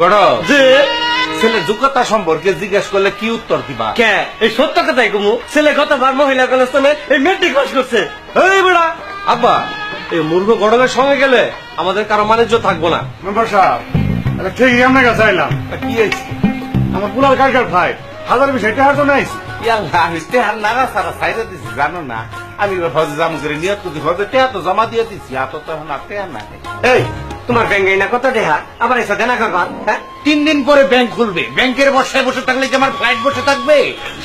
বড় যে ছেলে যোগ্যতা সম্পর্কে জিজ্ঞেস করলে কি উত্তর দিবা? কে? এই সত্য কথাই কুমু। ছেলে গতবার মহিলা কলেজে এই মেট্রিক পাস করছে। এই বেড়া। আব্বা এই মূর্খ গড়কের সঙ্গে গেলে আমাদের কারও বাণিজ্য থাকব না। মেম্বার সাহেব এটা ঠিকই আপনার কাছে আইলাম। কি হয়েছে? আমার কালকার ভাই হাজার বিশ সারা সাইডে দিছি জানো না। আমি এবার হজে জাম করে নিয়ত করছি হজে টেহা তো জমা দিয়ে দিছি এত তো এখন আর টেহা না এই তোমার ব্যাংকে না কত দেহা? আবার এসে দেনা করবা হ্যাঁ? তিন দিন পরে ব্যাংক খুলবে। ব্যাংকের বর্ষায় বসে থাকলে কি আমার ফ্লাইট বসে থাকবে?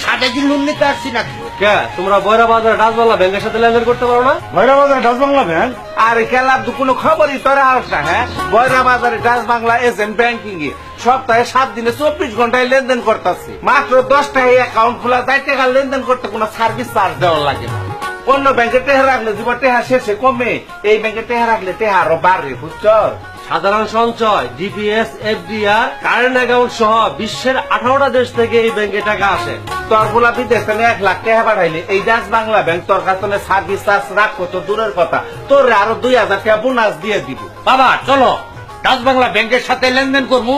সাড়ে দিন লোন নিতে আসছি নাকি? কে? তোমরা বয়রা বাজার রাজবাংলা ব্যাংকের সাথে লেনদেন করতে পারো না? ভৈরা বাজার ডাচ বাংলা ব্যাংক আর খেলার তো কোনো খবরই তোরা আস না হ্যাঁ? বয়রা বাজারে ডাচ বাংলা এজেন্ট ব্যাংকিং এ সপ্তাহে সাত দিনে চব্বিশ ঘন্টায় লেনদেন করতেছি। মাত্র দশটায় অ্যাকাউন্ট খোলা যায় টাকা লেনদেন করতে কোনো সার্ভিস চার্জ দেওয়া লাগে না। অন্য ব্যাংকে টেহা রাখলে জীবন টেহা শেষে কমে। এই ব্যাংকে টেহা রাখলে টেহা আরও বাড়ে বুঝছ? সাধারণ সঞ্চয় ডিপিএস এফডিআর কারেন্ট অ্যাকাউন্ট সহ বিশ্বের আঠারোটা দেশ থেকে এই ব্যাংকে টাকা আসে। তোর গোলা বিদেশ থেকে এক লাখ টাকা বাড়াইলে এই ডাচ বাংলা ব্যাংক তোর কাছে সার্ভিস চার্জ রাখব তো দূরের কথা। তোর আরও দুই হাজার টাকা বোনাস দিয়ে দিব। বাবা চলো। ডাচ বাংলা ব্যাংকের সাথে লেনদেন করব।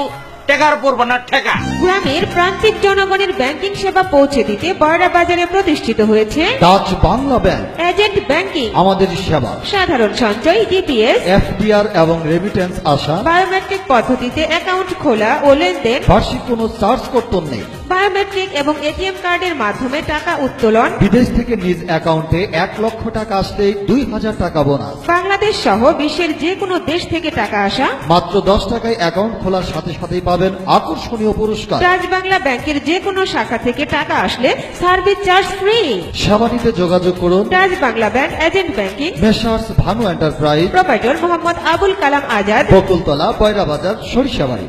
টেকার পড়ব না ঠেকা। গ্রামের প্রান্তিক জনগণের ব্যাংকিং সেবা পৌঁছে দিতে বয়রা বাজারে প্রতিষ্ঠিত হয়েছে। Dutch Bangla bank agent banking আমাদের সেবা। সাধারণ সঞ্চয় ডিপিএস এফডিআর এবং রেমিটেন্স আসা। বায়োমেট্রিক পদ্ধতিতে অ্যাকাউন্ট খোলা ও লেনদেন বার্ষিক কোনো চার্জ করতে নেই। বায়োমেট্রিক এবং এটিএম কার্ডের মাধ্যমে টাকা উত্তোলন বিদেশ থেকে নিজ অ্যাকাউন্টে এক লক্ষ টাকা আসলেই দুই হাজার টাকা বোনাস। বাংলাদেশ সহ বিশ্বের যে কোনো দেশ থেকে টাকা আসা মাত্র দশ টাকায় অ্যাকাউন্ট খোলার সাথে সাথেই পাবেন আকর্ষণীয় পুরস্কার। ডাচ বাংলা ব্যাংকের যে কোনো শাখা থেকে টাকা আসলে সার্ভিস চার্জ ফ্রি। সেবা নিতে যোগাযোগ করুন। Dutch Bangla bank agent banking messrs Bhanu enterprise. Proprietor Mohammad Abul Kalam Azad. Bakultala Payra Bazar Sarishabari.